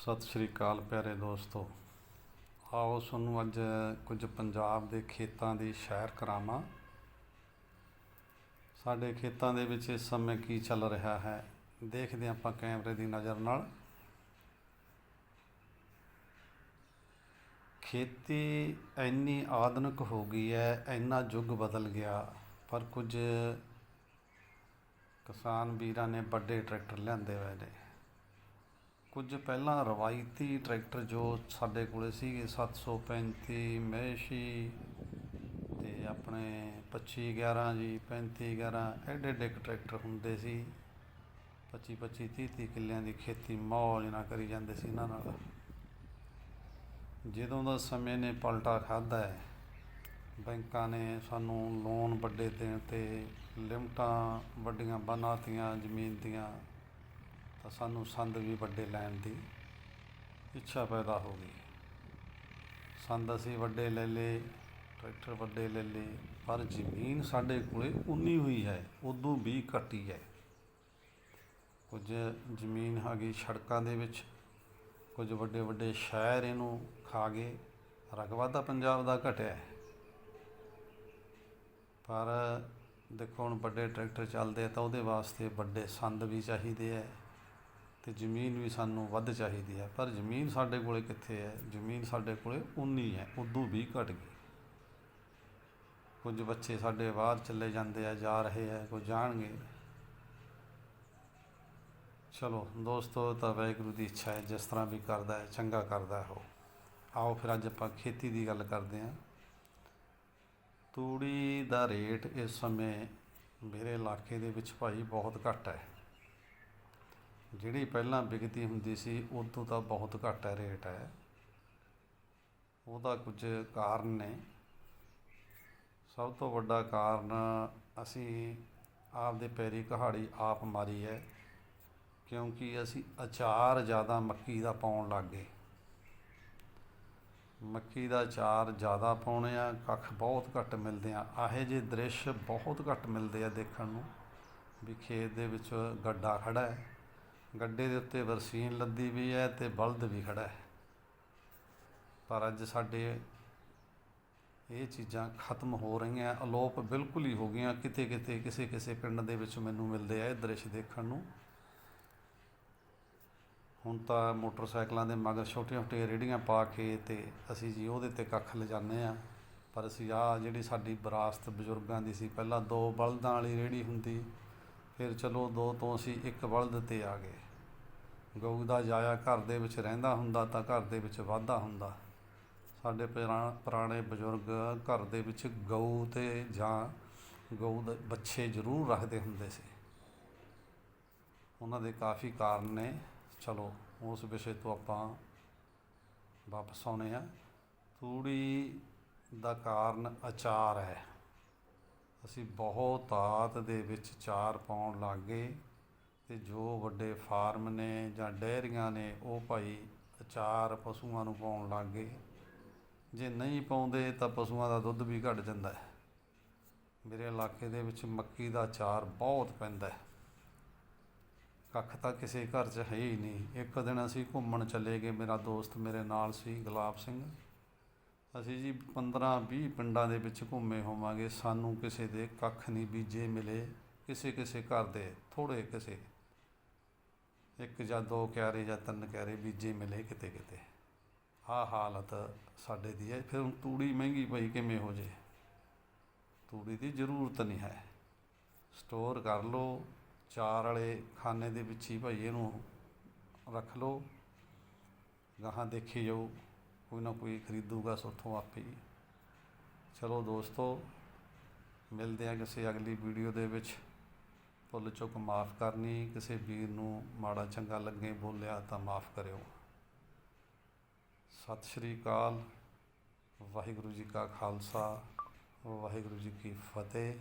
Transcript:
ਸਤਿ ਸ਼੍ਰੀ ਅਕਾਲ ਪਿਆਰੇ ਦੋਸਤੋ। ਆਓ ਤੁਹਾਨੂੰ ਅੱਜ ਕੁਝ ਪੰਜਾਬ ਦੇ ਖੇਤਾਂ ਦੀ ਸੈਰ ਕਰਾਵਾਂ। ਸਾਡੇ ਖੇਤਾਂ ਦੇ ਵਿੱਚ ਇਸ ਸਮੇਂ ਕੀ ਚੱਲ ਰਿਹਾ ਹੈ, ਦੇਖਦੇ ਹਾਂ ਆਪਾਂ ਕੈਮਰੇ ਦੀ ਨਜ਼ਰ ਨਾਲ। ਖੇਤੀ ਇੰਨੀ ਆਧੁਨਿਕ ਹੋ ਗਈ ਹੈ, ਇੰਨਾ ਯੁੱਗ ਬਦਲ ਗਿਆ, ਪਰ ਕੁਝ ਕਿਸਾਨ ਵੀਰਾਂ ਨੇ ਵੱਡੇ ਟਰੈਕਟਰ ਲਿਆਂਦੇ ਹੋਏ ਨੇ। ਕੁਝ ਪਹਿਲਾਂ ਰਵਾਇਤੀ ਟਰੈਕਟਰ ਜੋ ਸਾਡੇ ਕੋਲੇ ਸੀਗੇ 735 ਮਹਿਸ਼ੀ ਤੇ ਆਪਣੇ 25 11 ਜੀ 35 11 ਐਡੇ ਐਡੇ ਕੁ ਟਰੈਕਟਰ ਹੁੰਦੇ ਸੀ। 25 25 30 30 ਕਿੱਲਿਆਂ ਦੀ ਖੇਤੀ ਮੌਜ ਨਾਲ ਕਰੀ ਜਾਂਦੇ ਸੀ ਇਹਨਾਂ ਨਾਲ। ਜਦੋਂ ਦਾ ਸਮੇਂ ਨੇ ਪਲਟਾ ਖਾਦਾ ਹੈ, ਬੈਂਕਾਂ ਨੇ ਸਾਨੂੰ ਲੋਨ ਵੱਡੇ ਦੇਣ ਤੇ ਲਿਮਟਾਂ ਵੱਡੀਆਂ ਬਣਾਤੀਆਂ ਜ਼ਮੀਨ ਦੀਆਂ ਤਾਂ ਸਾਨੂੰ ਸੰਦ ਵੀ ਵੱਡੇ ਲੈਣ ਦੀ ਇੱਛਾ ਪੈਦਾ ਹੋ ਗਈ। ਸੰਦ ਅਸੀਂ ਵੱਡੇ ਲੈ ਲਏ, ਟਰੈਕਟਰ ਵੱਡੇ ਲੈ ਲਏ, ਪਰ ਜ਼ਮੀਨ ਸਾਡੇ ਕੋਲੇ ਉਨੀ ਹੋਈ ਹੈ, ਉਦੋਂ ਵੀ ਘਟੀ ਹੈ। ਕੁਝ ਜ਼ਮੀਨ ਹੈਗੀ ਸੜਕਾਂ ਦੇ ਵਿੱਚ, ਕੁਝ ਵੱਡੇ ਵੱਡੇ ਸ਼ਹਿਰ ਇਹਨੂੰ ਖਾ ਗਏ, ਰਕਬਾ ਤਾਂ ਪੰਜਾਬ ਦਾ ਘਟਿਆ ਪਰ ਦੇਖੋ ਹੁਣ ਵੱਡੇ ਟਰੈਕਟਰ ਚੱਲਦੇ ਤਾਂ ਉਹਦੇ ਵਾਸਤੇ ਵੱਡੇ ਸੰਦ ਵੀ ਚਾਹੀਦੇ ਹੈ। ਅਤੇ ਜ਼ਮੀਨ ਵੀ ਸਾਨੂੰ ਵੱਧ ਚਾਹੀਦੀ ਹੈ, ਪਰ ਜ਼ਮੀਨ ਸਾਡੇ ਕੋਲ ਕਿੱਥੇ ਹੈ? ਜ਼ਮੀਨ ਸਾਡੇ ਕੋਲ ਉਨੀ ਹੈ, ਉਦੋਂ ਵੀ ਘਟ ਗਈ। ਕੁਝ ਬੱਚੇ ਸਾਡੇ ਬਾਹਰ ਚੱਲੇ ਜਾਂਦੇ ਆ, ਜਾ ਰਹੇ ਆ, ਕੋਈ ਜਾਣਗੇ। ਚਲੋ ਦੋਸਤੋ ਤਾਂ ਵਾਹਿਗੁਰੂ ਦੀ ਇੱਛਾ ਹੈ, ਜਿਸ ਤਰ੍ਹਾਂ ਵੀ ਕਰਦਾ ਹੈ, ਚੰਗਾ ਕਰਦਾ ਹੈ ਉਹ। ਆਓ ਫਿਰ ਅੱਜ ਆਪਾਂ ਖੇਤੀ ਦੀ ਗੱਲ ਕਰਦੇ ਹਾਂ। ਤੂੜੀ ਦਾ ਰੇਟ ਇਸ ਸਮੇਂ ਮੇਰੇ ਇਲਾਕੇ ਦੇ ਵਿੱਚ ਭਾਈ ਬਹੁਤ ਘੱਟ ਹੈ। ਜਿਹੜੀ ਪਹਿਲਾਂ ਵਿਕਦੀ ਹੁੰਦੀ ਸੀ, ਉਦੋਂ ਤਾਂ ਬਹੁਤ ਘੱਟ ਰੇਟ ਹੈ। ਉਹਦਾ ਕੁਝ ਕਾਰਨ ਨੇ। ਸਭ ਤੋਂ ਵੱਡਾ ਕਾਰਨ ਅਸੀਂ ਆਪਦੇ ਪੈਰੀ ਕਹਾੜੀ ਆਪ ਮਾਰੀ ਹੈ, ਕਿਉਂਕਿ ਅਸੀਂ ਅਚਾਰ ਜ਼ਿਆਦਾ ਮੱਕੀ ਦਾ ਪਾਉਣ ਲੱਗ ਗਏ। ਮੱਕੀ ਦਾ ਅਚਾਰ ਜ਼ਿਆਦਾ ਪਾਉਣੇ ਆ, ਕੱਖ ਬਹੁਤ ਘੱਟ ਮਿਲਦੇ ਆ। ਆਹੇ ਜੇ ਦ੍ਰਿਸ਼ ਬਹੁਤ ਘੱਟ ਮਿਲਦੇ ਆ ਦੇਖਣ ਨੂੰ, ਵੀ ਖੇਤ ਦੇ ਵਿੱਚ ਗੱਡਾ ਖੜਾ ਹੈ। ਗੱਡੇ ਦੇ ਉੱਤੇ ਬਰਸੀਨ ਲੱਦੀ ਵੀ ਹੈ ਤੇ ਬਲਦ ਵੀ ਖੜਾ ਹੈ। ਪਰ ਅੱਜ ਸਾਡੇ ਇਹ ਚੀਜ਼ਾਂ ਖਤਮ ਹੋ ਰਹੀਆਂ, ਅਲੋਪ ਬਿਲਕੁਲ ਹੀ ਹੋ ਗਈਆਂ। ਕਿਤੇ ਕਿਤੇ, ਕਿਸੇ ਕਿਸੇ ਪਿੰਡ ਦੇ ਵਿੱਚ ਮੈਨੂੰ ਮਿਲਦੇ ਆ ਇਹ ਦ੍ਰਿਸ਼ ਦੇਖਣ ਨੂੰ। ਹੁਣ ਤਾਂ ਮੋਟਰਸਾਈਕਲਾਂ ਦੇ ਮਗਰ ਛੋਟੀਆਂ ਛੋਟੀਆਂ ਰੇੜੀਆਂ ਪਾ ਕੇ ਤੇ ਅਸੀਂ ਜੀ ਉਹਦੇ ਤੇ ਕੱਖ ਲਿਜਾਨੇ ਆ ਪਰ ਅਸੀਂ ਆ ਜਿਹੜੀ ਸਾਡੀ ਵਿਰਾਸਤ ਬਜ਼ੁਰਗਾਂ ਦੀ ਸੀ, ਪਹਿਲਾਂ ਦੋ ਬਲਦਾਂ ਵਾਲੀ ਰੇੜੀ ਹੁੰਦੀ ਫਿਰ ਚਲੋ ਦੋ ਤੋਂ ਅਸੀਂ ਇੱਕ ਬਲਦ ਤੇ ਆ ਗਏ। ਗਊ ਦਾ ਜਾਇਆ ਘਰ ਦੇ ਵਿੱਚ ਰਹਿੰਦਾ ਹੁੰਦਾ ਤਾਂ ਘਰ ਦੇ ਵਿੱਚ ਵਾਧਾ ਹੁੰਦਾ। ਸਾਡੇ ਪੁਰਾ- ਪੁਰਾਣੇ ਬਜ਼ੁਰਗ ਘਰ ਦੇ ਵਿੱਚ ਗਊ ਤੇ ਜਾਂ ਗਊ ਦੇ ਬੱਚੇ ਜ਼ਰੂਰ ਰੱਖਦੇ ਹੁੰਦੇ ਸੀ। ਉਹਨਾਂ ਦੇ ਕਾਫੀ ਕਾਰਨ ਨੇ। ਚਲੋ, ਉਸ ਵਿਸ਼ੇ ਤੋਂ ਆਪਾਂ ਵਾਪਸ ਆਉਨੇ ਆ ਤੂੜੀ ਦਾ ਕਾਰਨ ਅਚਾਰ ਹੈ। ਅਸੀਂ ਬਹੁਤ ਤਾਤ ਦੇ ਵਿੱਚ ਚਾਰ ਪਾਉਣ ਲੱਗ ਗਏ ਤੇ ਜੋ ਵੱਡੇ ਫਾਰਮ ਨੇ ਜਾਂ ਡੈਰੀਆਂ ਨੇ ਉਹ ਭਾਈ ਅਚਾਰ ਪਸ਼ੂਆਂ ਨੂੰ ਪਾਉਣ ਲੱਗ ਗਏ। ਜੇ ਨਹੀਂ ਪਾਉਂਦੇ ਤਾਂ ਪਸ਼ੂਆਂ ਦਾ ਦੁੱਧ ਵੀ ਘਟ ਜਾਂਦਾ ਹੈ। ਮੇਰੇ ਇਲਾਕੇ ਦੇ ਵਿੱਚ ਮੱਕੀ ਦਾ ਅਚਾਰ ਬਹੁਤ ਪੈਂਦਾ ਹੈ। ਕੱਖ ਤਾਂ ਕਿਸੇ ਘਰ 'ਚ ਹੈ ਹੀ ਨਹੀਂ। ਇੱਕ ਦਿਨ ਅਸੀਂ ਘੁੰਮਣ ਚਲੇ ਗਏ। ਮੇਰਾ ਦੋਸਤ ਮੇਰੇ ਨਾਲ ਸੀ ਗੁਲਾਬ ਸਿੰਘ। ਅਸੀਂ ਜੀ 15 20 ਪਿੰਡਾਂ ਦੇ ਵਿੱਚ ਘੁੰਮੇ ਹੋਵਾਂਗੇ, ਸਾਨੂੰ ਕਿਸੇ ਦੇ ਕੱਖ ਨਹੀਂ ਬੀਜੇ ਮਿਲੇ, ਕਿਸੇ ਕਿਸੇ ਘਰ ਦੇ ਥੋੜੇ ਕਿਸੇ। ਇੱਕ ਜਾਂ ਦੋ ਕਿਆਰੇ ਜਾਂ ਤਿੰਨ ਕਿਆਰੇ ਬੀਜੇ ਮਿਲੇ ਕਿਤੇ ਕਿਤੇ। ਆਹ ਹਾਲਤ ਸਾਡੇ ਦੀ ਹੈ। ਫਿਰ ਹੁਣ ਤੂੜੀ ਮਹਿੰਗੀ ਪਈ ਕਿਵੇਂ ਹੋ ਜੇ? ਤੂੜੀ ਦੀ ਜ਼ਰੂਰਤ ਨਹੀਂ ਹੈ। ਸਟੋਰ ਕਰ ਲਓ, ਚਾਰ ਵਾਲੇ ਖਾਨੇ ਦੇ ਵਿੱਚ ਹੀ ਭਾਈ ਇਹਨੂੰ ਰੱਖ ਲਓ। ਗਾਹਾਂ ਦੇਖੀ ਜਾਓ। ਕੋਈ ਨਾ ਕੋਈ ਖਰੀਦੂਗਾ ਸੋਥੋਂ ਆਪੇ ਹੀ। ਚਲੋ ਦੋਸਤੋ, ਮਿਲਦੇ ਆ ਕਿਸੇ ਅਗਲੀ ਵੀਡੀਓ ਦੇ ਵਿੱਚ। ਭੁੱਲ ਚੁੱਕ ਮਾਫ ਕਰਨੀ, ਕਿਸੇ ਵੀਰ ਨੂੰ ਮਾੜਾ ਚੰਗਾ ਲੱਗੇ ਬੋਲਿਆ ਤਾਂ ਮਾਫ ਕਰਿਓ। ਸਤਿ ਸ਼੍ਰੀ ਅਕਾਲ, ਵਾਹਿਗੁਰੂ ਜੀ ਕਾ ਖਾਲਸਾ, ਵਾਹਿਗੁਰੂ ਜੀ ਕੀ ਫਤਿਹ।